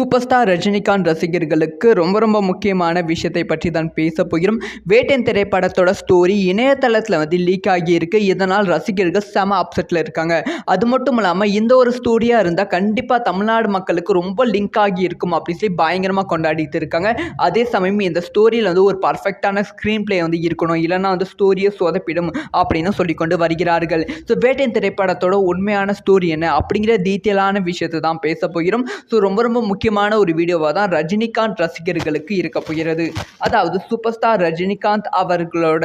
Super star Rajinikanth ரசிகர்களுக்கு ரொம்ப ரொம்ப முக்கியமான விஷயத்தை பற்றி தான் பேச போகிறோம். வேட்டன் திரைப்படத்தோட ஸ்டோரி இணையதளத்தில் வந்து லீக் ஆகியிருக்கு. இதனால் ரசிகர்கள் செம அப்செட்டில் இருக்காங்க. அது மட்டும் இல்லாமல் இந்த ஒரு ஸ்டோரியாக இருந்தால் கண்டிப்பாக தமிழ்நாடு மக்களுக்கு ரொம்ப லிங்க் ஆகி இருக்கும் அப்படின்னு சொல்லி பயங்கரமாக கொண்டாடிட்டு இருக்காங்க. அதே சமயம் இந்த ஸ்டோரியில் வந்து ஒரு பர்ஃபெக்டான ஸ்க்ரீன் ப்ளே வந்து இருக்கணும். இல்லைன்னா வந்து ஸ்டோரியை சொதப்பிடும் அப்படின்னு சொல்லிக்கொண்டு வருகிறார்கள். ஸோ வேட்டையன் திரைப்படத்தோட உண்மையான ஸ்டோரி என்ன அப்படிங்கிற டீட்டெயிலான விஷயத்தை தான் பேச போகிறோம். ஸோ ரொம்ப ரொம்ப முக்கியமான ஒரு வீடியோவாக தான் ரஜினிகாந்த் ரசிகர்களுக்கு இருக்க போகிறது. அதாவது சூப்பர் ஸ்டார் ரஜினிகாந்த் அவர்களோட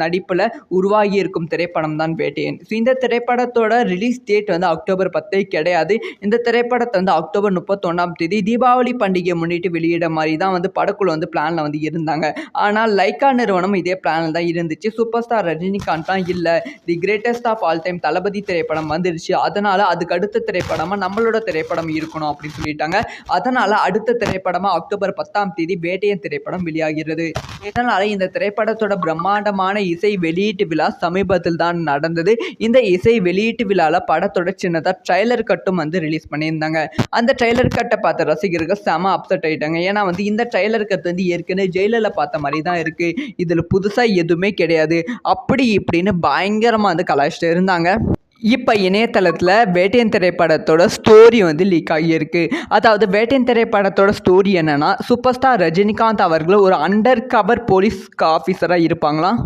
நடிப்பில் உருவாகி இருக்கும் திரைப்படம் தான் வேட்டையன். ஸோ இந்த திரைப்படத்தோட ரிலீஸ் டேட் வந்து அக்டோபர் பத்தே கிடையாது. இந்த திரைப்படத்தை வந்து அக்டோபர் முப்பத்தொன்னாம் தேதி தீபாவளி பண்டிகையை முன்னிட்டு வெளியிட மாதிரி தான் வந்து படக்குழு வந்து பிளானில் வந்து இருந்தாங்க. ஆனால் லைக்கா நிறுவனம் இதே பிளானில் தான் இருந்துச்சு. சூப்பர் ஸ்டார் ரஜினிகாந்த் தான் இல்லை. The greatest of all time Thalapathi திரைப்படம் வந்துருச்சு. அதனால் அதுக்கு அடுத்த திரைப்படமாக நம்மளோட திரைப்படம் இருக்கணும் அப்படின்னு சொல்லிட்டாங்க. அதனால் அடுத்த திரைப்படமாக அக்டோபர் பத்தாம் தேதி வேட்டையன் திரைப்படம் வெளியாகிறது. இதனால் இந்த திரைப்படத்தோட பிரம்மாண்டமான இசை வெளியீட்டு விழா சமீபத்தில் தான் நடந்தது. இந்த இசை வெளியீட்டு விழாவில் படத்தோட சின்னதாக ட்ரைலர் கட்டும் வந்து ரிலீஸ் பண்ணியிருந்தாங்க. அந்த ட்ரைலர் கட்டை பார்த்த ரசிகர்கள் செம அப்செட் ஆயிட்டாங்க. ஏன்னா வந்து இந்த ட்ரைலர் கட்டு வந்து ஏற்கனவே ஜெயிலில் பார்த்த மாதிரி தான் இருக்குது இதில் புதுசாக எதுவுமே கிடையாது. அப்படி இப்படின்னு பயங்கரமாக வந்து கலாய்ச்சிட்டு இருந்தாங்க. இப்போ இணையதளத்தில் வேட்டையன் திரைப்படத்தோட ஸ்டோரி வந்து லீக் ஆகியிருக்கு. அதாவது வேட்டையன் திரைப்படத்தோட ஸ்டோரி என்னென்னா சூப்பர் ஸ்டார் ரஜினிகாந்த் அவர்கள் ஒரு அண்டர் கவர் போலீஸ் ஆஃபீஸராக இருப்பாங்களாம்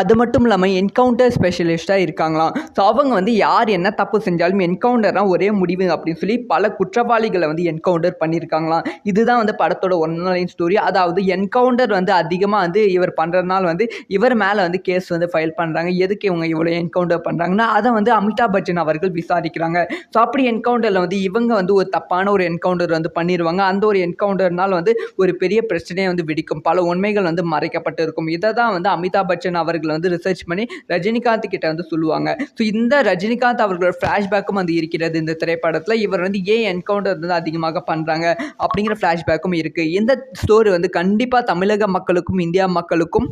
அது மட்டும் இல்லாமல் என்கவுண்டர் ஸ்பெஷலிஸ்ட்டாக இருக்காங்களாம். ஸோ அவங்க வந்து யார் என்ன தப்பு செஞ்சாலும் என்கவுண்டர்னால் ஒரே முடிவு அப்படின்னு சொல்லி பல குற்றவாளிகளை வந்து என்கவுண்டர் பண்ணியிருக்காங்களாம் இதுதான் வந்து படத்தோட ஒன்லைன் ஸ்டோரி அதாவது என்கவுண்டர் வந்து அதிகமாக வந்து இவர் பண்ணுறதுனால வந்து இவர் மேலே வந்து கேஸ் வந்து ஃபைல் பண்ணுறாங்க எதுக்கு இவங்க இவ்வளோ என்கவுண்டர் பண்ணுறாங்கன்னா அதை வந்து அமிதாப் பச்சன் அவர்கள் விசாரிக்கிறாங்க. ஸோ அப்படி என்கவுண்டரில் வந்து இவங்க வந்து ஒரு தப்பான ஒரு என்கவுண்டர் வந்து பண்ணிடுவாங்க அந்த ஒரு என்கவுண்டர்னால் வந்து ஒரு பெரிய பிரச்சனையை வந்து வெடிக்கும். பல உண்மைகள் வந்து மறைக்கப்பட்டு இருக்கும் இதை தான் வந்து அமிதாப் பச்சன் அவர்கள் வந்து ரிசர்ச் பண்ணி ரஜினிகாந்த் கிட்ட வந்து சொல்லுவாங்க. ஸோ இந்த ரஜினிகாந்த் அவர்களோட ஃப்ளாஷ்பேக்கும் வந்து இருக்கிறது இந்த திரைப்படத்தில். இவர் வந்து ஏன் என்கவுண்டர் வந்து அதிகமாக பண்ணுறாங்க அப்படிங்கிற ஃப்ளாஷ்பேக்கும் இருக்குது இந்த ஸ்டோரி வந்து கண்டிப்பாக தமிழக மக்களுக்கும் இந்தியா மக்களுக்கும்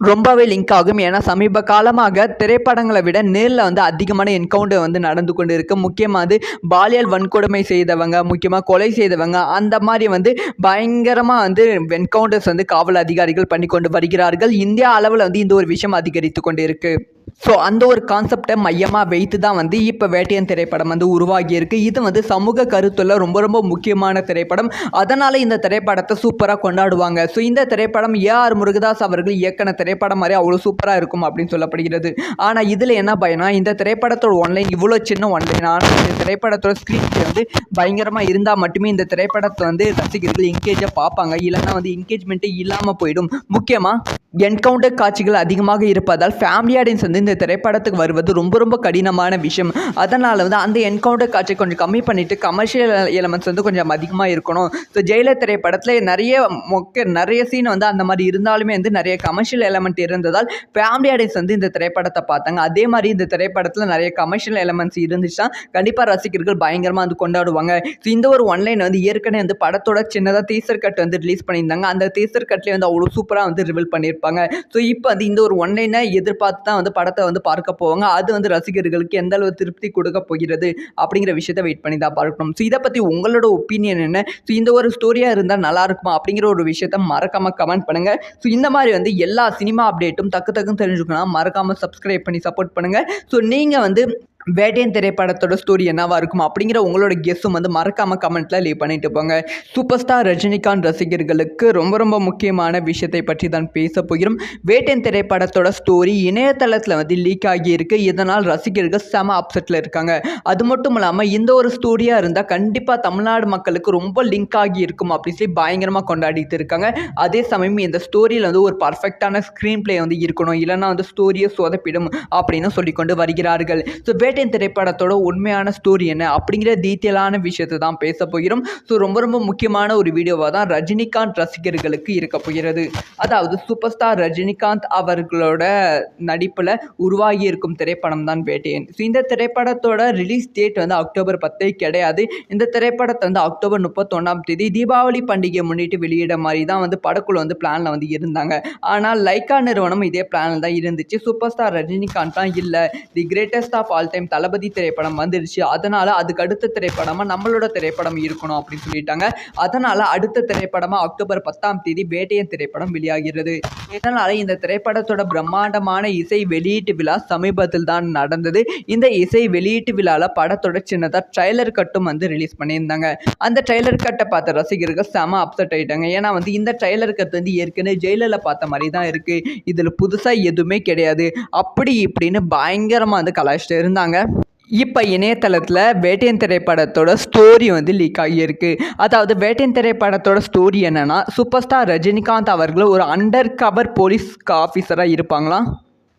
ரொம்பவே லிங்க் ஆகும். ஏன்னா சமீப காலமாக திரைப்படங்களை விட நேரில் வந்து அதிகமான என்கவுண்டர் வந்து நடந்து கொண்டு இருக்கு முக்கியமாக வந்து பாலியல் வன்கொடுமை செய்தவங்க முக்கியமாக கொலை செய்தவங்க அந்த மாதிரி வந்து பயங்கரமாக வந்து என்கவுண்டர்ஸ் வந்து காவல் அதிகாரிகள் பண்ணி கொண்டு வருகிறார்கள். இந்தியா அளவில் வந்து இந்த ஒரு விஷயம் அதிகரித்து கொண்டு இருக்குது ஸோ அந்த ஒரு கான்செப்டை மையமாக வைத்து தான் வந்து இப்போ வேட்டையன் திரைப்படம் வந்து உருவாகியிருக்கு. இது வந்து சமூக கருத்துள்ள ரொம்ப ரொம்ப முக்கியமான திரைப்படம். அதனால் இந்த திரைப்படத்தை சூப்பராக கொண்டாடுவாங்க. ஸோ இந்த திரைப்படம் ஏ ஆர் முருகதாஸ் அவர்கள் இயக்கின திரைப்படம் மாதிரி அவ்வளோ சூப்பராக இருக்கும் அப்படின்னு சொல்லப்படுகிறது. ஆனால் இதில் என்ன பயனா இந்த திரைப்படத்தோட ஒன்லைன் இவ்வளோ சின்ன ஒன்லைன் ஆனால் இந்த திரைப்படத்தோட ஸ்க்ரீன் வந்து பயங்கரமாக இருந்தால் மட்டுமே இந்த திரைப்படத்தை வந்து ரசிகர்கள் என்கேஜாக பார்ப்பாங்க. இல்லைன்னா வந்து என்கேஜ்மெண்ட்டே இல்லாமல் போயிடும். முக்கியமாக என்கவுண்டர் காட்சிகள் அதிகமாக இருப்பதால் ஃபேமிலி ஆடியன்ஸ் வந்து இந்த திரைப்படத்துக்கு வருவது ரொம்ப ரொம்ப கடினமான விஷயம். அதனால் வந்து அந்த என்கவுண்டர் காட்சி கொஞ்சம் கம்மி பண்ணிவிட்டு கமர்ஷியல் எலமெண்ட்ஸ் வந்து கொஞ்சம் அதிகமாக இருக்கணும். ஸோ ஜெயிலர் திரைப்படத்தில் நிறைய மொக்க நிறைய சீன் வந்து அந்த மாதிரி இருந்தாலுமே வந்து நிறைய கமர்ஷியல் எலமெண்ட் இருந்ததால் ஃபேமிலி ஆடியன்ஸ் வந்து இந்த திரைப்படத்தை பார்த்தாங்க. அதே மாதிரி இந்த திரைப்படத்தில் நிறைய கமர்ஷியல் எலமெண்ட்ஸ் இருந்துச்சுன்னா கண்டிப்பாக ரசிகர்கள் பயங்கரமாக வந்து கொண்டாடுவாங்க. ஸோ இந்த ஒரு ஒன்லைன் வந்து ஏற்கனவே வந்து படத்தோட சின்னதாக டீசர் கட் வந்து ரிலீஸ் பண்ணியிருந்தாங்க. அந்த டீசர் கட்லேயே வந்து அவ்வளோ சூப்பராக வந்து ரிவீல் பண்ணியிருப்பாங்க. ஸோ இப்போ வந்து இந்த ஒரு ஒன்லைனை எதிர்பார்த்து தான் வந்து படத்தை வந்து பார்க்க போவாங்க. அது வந்து ரசிகர்களுக்கு எந்த அளவு திருப்தி கொடுக்க போகிறது அப்படிங்கிற விஷயத்த வெயிட் பண்ணி தான் பார்க்கணும். ஸோ இதை பற்றி உங்களோட ஒப்பீனியன் என்ன? ஸோ இந்த ஒரு ஸ்டோரியாக இருந்தால் நல்லா இருக்குமா? அப்படிங்கிற ஒரு விஷயத்த மறக்காமல் கமெண்ட் பண்ணுங்கள் ஸோ இந்த மாதிரி வந்து எல்லா சினிமா அப்டேட்டும் டக்கு டக்குன்னு தெரிஞ்சுக்கணும் மறக்காமல் சப்ஸ்கிரைப் பண்ணி சப்போர்ட் பண்ணுங்கள் ஸோ நீங்கள் வந்து வேட்டையன் திரைப்படத்தோட ஸ்டோரி என்னவாக இருக்கும் அப்படிங்கிற உங்களோட கெஸ்ஸும் வந்து மறக்காமல் கமெண்ட்டில் லீவ் பண்ணிட்டு போங்க. சூப்பர் ஸ்டார் ரஜினிகாந்த் ரசிகர்களுக்கு ரொம்ப ரொம்ப முக்கியமான விஷயத்தை பற்றி தான் பேச போகிறோம். வேட்டையன் திரைப்படத்தோட ஸ்டோரி இணையதளத்தில் வந்து லீக் ஆகியிருக்கு. இதனால் ரசிகர்கள் செம அப்செட்டில் இருக்காங்க. அது மட்டும் இல்லாமல் இந்த ஒரு ஸ்டோரியாக இருந்தால் கண்டிப்பாக தமிழ்நாடு மக்களுக்கு ரொம்ப லிங்க் ஆகி இருக்கும் அப்படின்னு சொல்லி பயங்கரமாக கொண்டாடிட்டு இருக்காங்க. அதே சமயம் இந்த ஸ்டோரியில் வந்து ஒரு பர்ஃபெக்டான ஸ்க்ரீன் ப்ளே வந்து இருக்கணும். இல்லைன்னா வந்து ஸ்டோரியை சொதப்பிடும் அப்படின்னு சொல்லிக்கொண்டு வருகிறார்கள். ஸோ வேட்டையன் திரைப்படத்தோட உண்மையான ஸ்டோரி என்ன அப்படிங்கிற டீட்டெயிலான விஷயத்தை தான் பேச போகிறோம். ஸோ ரொம்ப ரொம்ப முக்கியமான ஒரு வீடியோவாக தான் ரஜினிகாந்த் ரசிகர்களுக்கு இருக்க போகிறது. அதாவது சூப்பர் ஸ்டார் ரஜினிகாந்த் அவர்களோட நடிப்பில் உருவாகி இருக்கும் திரைப்படம் தான் வேட்டையன். ஸோ இந்த திரைப்படத்தோட ரிலீஸ் டேட் வந்து அக்டோபர் பத்தே கிடையாது. இந்த திரைப்படத்தை வந்து அக்டோபர் முப்பத்தொன்னாம் தேதி தீபாவளி பண்டிகையை முன்னிட்டு வெளியிட மாதிரி தான் வந்து படக்குழு வந்து பிளானில் வந்து இருந்தாங்க. ஆனால் லைக்கா நிறுவனம் இதே பிளானில் தான் இருந்துச்சு. சூப்பர் ஸ்டார் ரஜினிகாந்த் தான் இல்லை. The greatest of all time time Thalapathi திரைப்படம் வந்துடுச்சு அதனால் அதுக்கு அடுத்த திரைப்படமாக நம்மளோட திரைப்படம் இருக்கணும் அப்படின்னு சொல்லிட்டாங்க. அதனால் அடுத்த திரைப்படமாக அக்டோபர் பத்தாம் தேதி வேட்டையன் திரைப்படம் வெளியாகிறது. இதனால் இந்த திரைப்படத்தோட பிரம்மாண்டமான இசை வெளியீட்டு விழா சமீபத்தில் தான் நடந்தது. இந்த இசை வெளியீட்டு விழாவில் படத்தோட சின்னதாக ட்ரைலர் கட்டும் வந்து ரிலீஸ் பண்ணியிருந்தாங்க. அந்த ட்ரைலர் கட்டை பார்த்த ரசிகர்கள் செம அப்செட் ஆகிட்டாங்க ஏன்னா வந்து இந்த ட்ரைலர் கட்டு வந்து ஏற்கனவே ஜெயிலில் பார்த்த மாதிரி தான் இருக்குது இதில் புதுசாக எதுவுமே கிடையாது. அப்படி இப்படின்னு பயங்கரமாக வந்து கலாய்ச்சிட்டு இருந்தாங்க. இப்போ இணையதளத்தில் வேட்டையன் திரைப்படத்தோட ஸ்டோரி வந்து லீக் ஆகியிருக்கு. அதாவது வேட்டையன் திரைப்படத்தோட ஸ்டோரி என்னென்னா சூப்பர் ஸ்டார் ரஜினிகாந்த் அவர்கள் ஒரு அண்டர் கவர் போலீஸ் ஆஃபீஸராக இருப்பாங்களாம்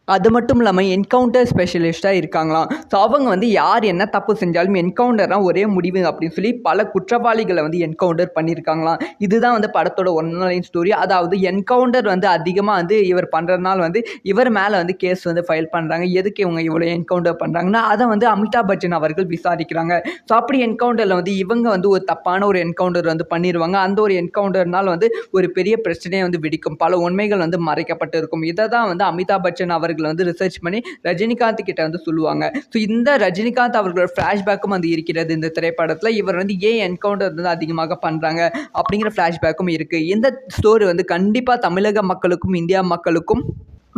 அது மட்டும் இல்லாமல் என்கவுண்டர் ஸ்பெஷலிஸ்ட்டாக இருக்காங்களாம். ஸோ அவங்க வந்து யார் என்ன தப்பு செஞ்சாலும் என்கவுண்டர் தான் ஒரே முடிவு அப்படின்னு சொல்லி பல குற்றவாளிகளை வந்து என்கவுண்டர் பண்ணியிருக்காங்களாம் இதுதான் வந்து படத்தோட ஒன்லைன் ஸ்டோரி அதாவது என்கவுண்டர் வந்து அதிகமாக வந்து இவர் பண்ணுறதுனால வந்து இவர் மேலே வந்து கேஸ் வந்து ஃபைல் பண்ணுறாங்க எதுக்கு இவங்க இவ்வளோ என்கவுண்டர் பண்ணுறாங்கன்னா அதை வந்து அமிதாப் பச்சன் அவர்கள் விசாரிக்கிறாங்க. ஸோ அப்படி என்கவுண்டரில் வந்து இவங்க வந்து ஒரு தப்பான ஒரு என்கவுண்டர் வந்து பண்ணிடுவாங்க அந்த ஒரு என்கவுண்டர்னால் வந்து ஒரு பெரிய பிரச்சனையை வந்து வெடிக்கும். பல உண்மைகள் வந்து மறைக்கப்பட்டு இருக்கும் இதை தான் வந்து அமிதாப் பச்சன் அவர்கள் வந்து ரிசர்ச் பண்ணி ரஜினிகாந்த் கிட்ட வந்து சொல்லுவாங்க. ஸோ இந்த ரஜினிகாந்த் அவர்களோட ஃப்ளாஷ்பேக்கும் வந்து இருக்கிறது இந்த திரைப்படத்தில். இவர் வந்து ஏன் என்கவுண்டர் வந்து அதிகமாக பண்ணுறாங்க அப்படிங்கிற ஃப்ளாஷ்பேக்கும் இருக்குது இந்த ஸ்டோரி வந்து கண்டிப்பாக தமிழக மக்களுக்கும் இந்தியா மக்களுக்கும்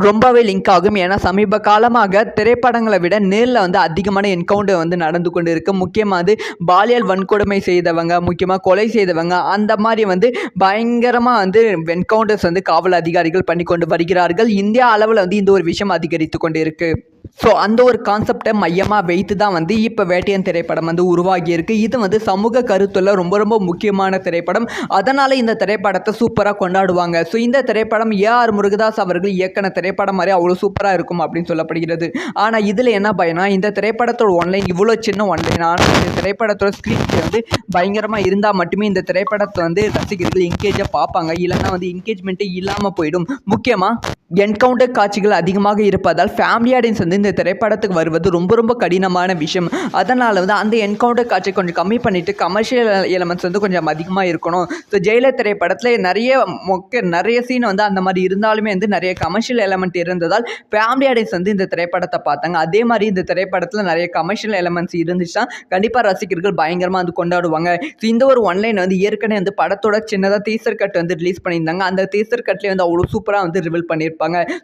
ரொம்பவே லிங்க் ஆகும். ஏன்னா சமீப காலமாக திரைப்படங்களை விட நேரில் வந்து அதிகமான என்கவுண்டர் வந்து நடந்து கொண்டு இருக்குது முக்கியமாக வந்து பாலியல் வன்கொடுமை செய்தவங்க முக்கியமாக கொலை செய்தவங்க அந்த மாதிரி வந்து பயங்கரமாக வந்து என்கவுண்டர்ஸ் வந்து காவல் அதிகாரிகள் பண்ணி கொண்டு வருகிறார்கள். இந்தியா அளவில் வந்து இந்த ஒரு விஷயம் அதிகரித்து கொண்டு இருக்குது ஸோ அந்த ஒரு கான்செப்டை மையமாக வைத்து தான் வந்து இப்போ வேட்டையன் திரைப்படம் வந்து உருவாகியிருக்கு. இது வந்து சமூக கருத்துள்ள ரொம்ப ரொம்ப முக்கியமான திரைப்படம். அதனால் இந்த திரைப்படத்தை சூப்பராக கொண்டாடுவாங்க. ஸோ இந்த திரைப்படம் ஏஆர் முருகதாஸ் அவர்கள் இயக்கின திரைப்படம் மாதிரி அவ்வளோ சூப்பராக இருக்கும் அப்படின்னு சொல்லப்படுகிறது. ஆனால் இதில் என்ன பயனா இந்த திரைப்படத்தோட ஒன்லைன் இவ்வளோ சின்ன ஒன்லைன் ஆனால் இந்த திரைப்படத்தோட ஸ்க்ரீன் வந்து பயங்கரமாக இருந்தால் மட்டுமே இந்த திரைப்படத்தை வந்து ரசிகர்கள் என்கேஜாக பார்ப்பாங்க. இல்லைன்னா வந்து என்கேஜ்மெண்ட்டே இல்லாமல் போயிடும். முக்கியமாக என்கவுண்டர் காட்சிகள் அதிகமாக இருப்பதால் ஃபேமிலி ஆடியன்ஸ் வந்து இந்த திரைப்படத்துக்கு வருவது ரொம்ப ரொம்ப கடினமான விஷயம். அதனால் வந்து அந்த என்கவுண்டர் காட்சியை கொஞ்சம் கம்மி பண்ணிவிட்டு கமர்ஷியல் எலமெண்ட்ஸ் வந்து கொஞ்சம் அதிகமாக இருக்கணும். ஸோ ஜெயிலர் திரைப்படத்தில் நிறைய மொக்க நிறைய சீன் வந்து அந்த மாதிரி இருந்தாலுமே வந்து நிறைய கமர்ஷியல் எலமெண்ட் இருந்ததால் ஃபேமிலி ஆடியன்ஸ் வந்து இந்த திரைப்படத்தை பார்த்தாங்க. அதே மாதிரி இந்த திரைப்படத்தில் நிறைய கமர்ஷியல் எலமெண்ட்ஸ் இருந்துச்சுன்னா கண்டிப்பாக ரசிகர்கள் பயங்கரமாக வந்து கொண்டாடுவாங்க. ஸோ இந்த ஒரு ஒன்லைன் வந்து ஏற்கனவே வந்து படத்தோட சின்னதாக டீசர் கட் வந்து ரிலீஸ் பண்ணியிருந்தாங்க. அந்த டீசர் கட்லேயே வந்து அவ்வளோ சூப்பராக வந்து ரிவீல் பண்ணியிருப்பாங்க.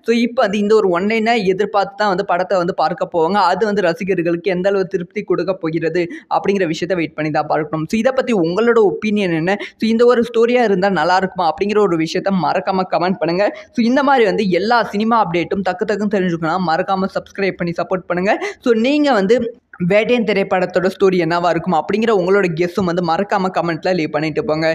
ஸோ இப்போ வந்து இந்த ஒரு ஒன்லைனை எதிர்பார்த்து தான் வந்து படத்தை வந்து பார்க்க போவாங்க. அது வந்து ரசிகர்களுக்கு எந்த அளவு திருப்தி கொடுக்க போகிறது அப்படிங்கிற விஷயத்தை வெயிட் பண்ணி தான் பார்க்கணும். ஸோ இதை பற்றி உங்களோட ஒப்பீனியன் என்ன? ஸோ இந்த ஒரு ஸ்டோரியாக இருந்தால் நல்லா இருக்குமா அப்படிங்கிற ஒரு விஷயத்த மறக்காமல் கமெண்ட் பண்ணுங்கள் ஸோ இந்த மாதிரி வந்து எல்லா சினிமா அப்டேட்டும் டக்கு டக்குன்னு தெரிஞ்சுக்கணும் மறக்காமல் சப்ஸ்கிரைப் பண்ணி சப்போர்ட் பண்ணுங்கள் ஸோ நீங்கள் வந்து வேட்டையன் திரைப்படத்தோட ஸ்டோரி என்னவாக இருக்கும் அப்படிங்கிற உங்களோட கெஸ்ஸும் வந்து மறக்காமல் கமெண்ட்டில் லீவ் பண்ணிட்டு போங்க.